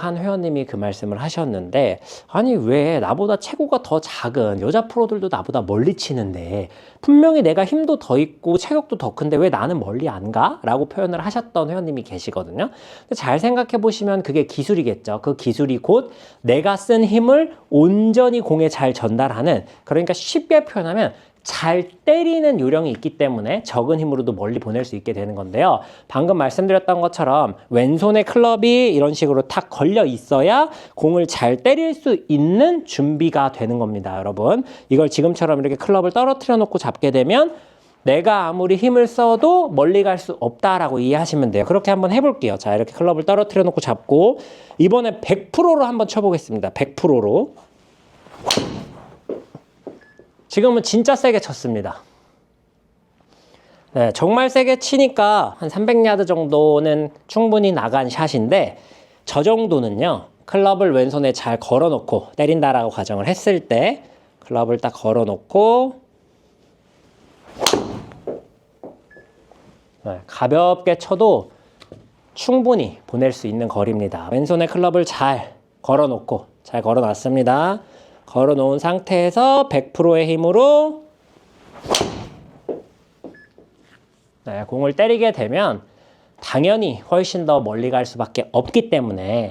한 회원님이 그 말씀을 하셨는데 아니 왜 나보다 체구가 더 작은 여자 프로들도 나보다 멀리 치는데 분명히 내가 힘도 더 있고 체격도 더 큰데 왜 나는 멀리 안 가? 라고 표현을 하셨던 회원님이 계시거든요. 잘 생각해 보시면 그게 기술이겠죠. 그 기술이 곧 내가 쓴 힘을 온전히 공에 잘 전달하는 그러니까 쉽게 표현하면 잘 때리는 요령이 있기 때문에 적은 힘으로도 멀리 보낼 수 있게 되는 건데요. 방금 말씀드렸던 것처럼 왼손에 클럽이 이런 식으로 탁 걸려 있어야 공을 잘 때릴 수 있는 준비가 되는 겁니다, 여러분. 이걸 지금처럼 이렇게 클럽을 떨어뜨려 놓고 잡게 되면 내가 아무리 힘을 써도 멀리 갈 수 없다라고 이해하시면 돼요. 그렇게 한번 해볼게요. 자, 이렇게 클럽을 떨어뜨려 놓고 잡고 이번에 100%로 한번 쳐보겠습니다. 100%로. 지금은 진짜 세게 쳤습니다. 네, 정말 세게 치니까 한 300야드 정도는 충분히 나간 샷인데 저 정도는요. 클럽을 왼손에 잘 걸어놓고 때린다라고 가정을 했을 때 클럽을 딱 걸어놓고 네, 가볍게 쳐도 충분히 보낼 수 있는 거리입니다. 왼손에 클럽을 잘 걸어놓고 잘 걸어놨습니다. 걸어 놓은 상태에서 100%의 힘으로 네, 공을 때리게 되면 당연히 훨씬 더 멀리 갈 수밖에 없기 때문에